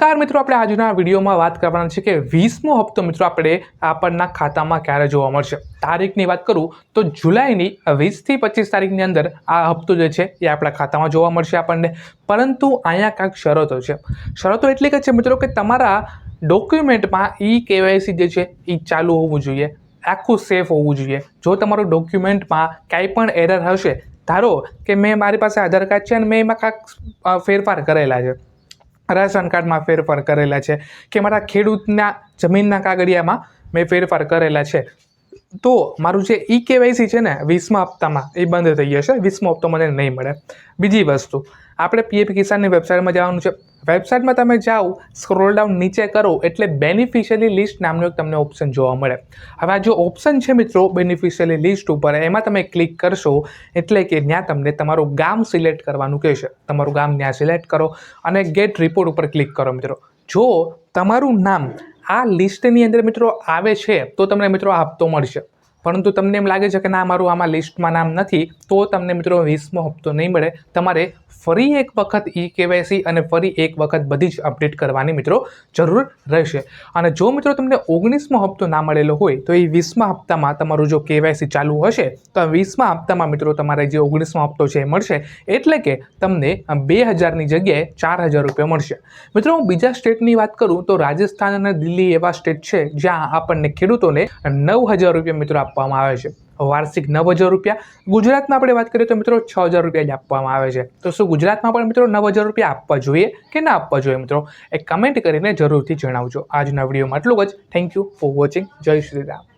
નમસ્કાર મિત્રો, આપણે આજના વિડીયોમાં વાત કરવાના છે કે વીસમો હપ્તો મિત્રો આપણે આપણના ખાતામાં ક્યારે જોવા મળશે? તારીખની વાત કરું તો જુલાઈની વીસથી પચીસ તારીખની અંદર આ હપ્તો જે છે એ આપણા ખાતામાં જોવા મળશે આપણને. પરંતુ અહીંયા કાંઈક શરતો છે. શરતો એટલી કે છે મિત્રો કે તમારા ડોક્યુમેન્ટમાં ઈ કેવાયસી જે છે એ ચાલુ હોવું જોઈએ, આખું સેફ હોવું જોઈએ. જો તમારું ડોક્યુમેન્ટમાં કાંઈ પણ એરર હશે, ધારો કે મેં મારી પાસે આધાર કાર્ડ છે અને મેં એમાં કાંઈક ફેરફાર કરેલા છે. રાશન કાર્ડમાં ફેરફાર કરેલા છે. કે મારા ખેડૂતના જમીનના કાગળિયામાં મેં ફેરફાર કરેલા છે. તો મારું જે ઈ કેવાયસી છે ને, વીસમા હપ્તામાં, એ બંધ થઈ જશે. વીસમો હપ્તો મને નહીં મળે. બીજી વસ્તુ, આપણે પીએફ કિસાનની વેબસાઇટમાં જવાનું છે. વેબસાઇટમાં તમે જાઓ, સ્ક્રોલ ડાઉન નીચે કરો, એટલે બેનિફિશિયલી લિસ્ટ નામનું એક તમને ઓપ્શન જોવા મળે. હવે આ જો ઓપ્શન છે મિત્રો બેનિફિશિયલી લિસ્ટ ઉપર, એમાં તમે ક્લિક કરશો, એટલે કે ત્યાં તમને તમારું ગામ સિલેક્ટ કરવાનું કહેશે. તમારું ગામ ત્યાં સિલેક્ટ કરો અને ગેટ રિપોર્ટ ઉપર ક્લિક કરો મિત્રો. જો તમારું નામ આ લિસ્ટની અંદર મિત્રો આવે છે તો તમને મિત્રો આપતો મળશે. પરંતુ તમને એમ લાગે છે કે ના, મારું આમાં લિસ્ટમાં નામ નથી, તો તમને મિત્રો વીસમો હપ્તો નહીં મળે. તમારે ફરી એક વખત ઈ કેવાયસી અને ફરી એક વખત બધી જ અપડેટ કરવાની મિત્રો જરૂર રહેશે. અને જો મિત્રો તમને ઓગણીસમો હપ્તો ના મળેલો હોય, તો એ વીસમા હપ્તામાં તમારું જો કેવાયસી ચાલુ હશે, તો વીસમા હપ્તામાં મિત્રો તમારે જે ઓગણીસમો હપ્તો છે એ મળશે. એટલે કે તમને બે હજારની જગ્યાએ ચાર હજાર રૂપિયા મળશે. મિત્રો હું બીજા સ્ટેટની વાત કરું, તો રાજસ્થાન અને દિલ્હી એવા સ્ટેટ છે જ્યાં આપણને ખેડૂતોને નવ હજાર રૂપિયા મિત્રો આપવામાં આવે છે. વાર્ષિક નવ હજાર રૂપિયા. ગુજરાતમાં આપણે વાત કરીએ તો મિત્રો છ હજાર રૂપિયા જ આપવામાં આવે છે. તો શું ગુજરાતમાં પણ મિત્રો નવ હજાર રૂપિયા આપવા જોઈએ કે ના આપવા જોઈએ મિત્રો? એ કમેન્ટ કરીને જરૂરથી જણાવજો. આજના વિડીયોમાં આટલું જ. થેન્ક યુ ફોર વોચિંગ જય શ્રી રામ.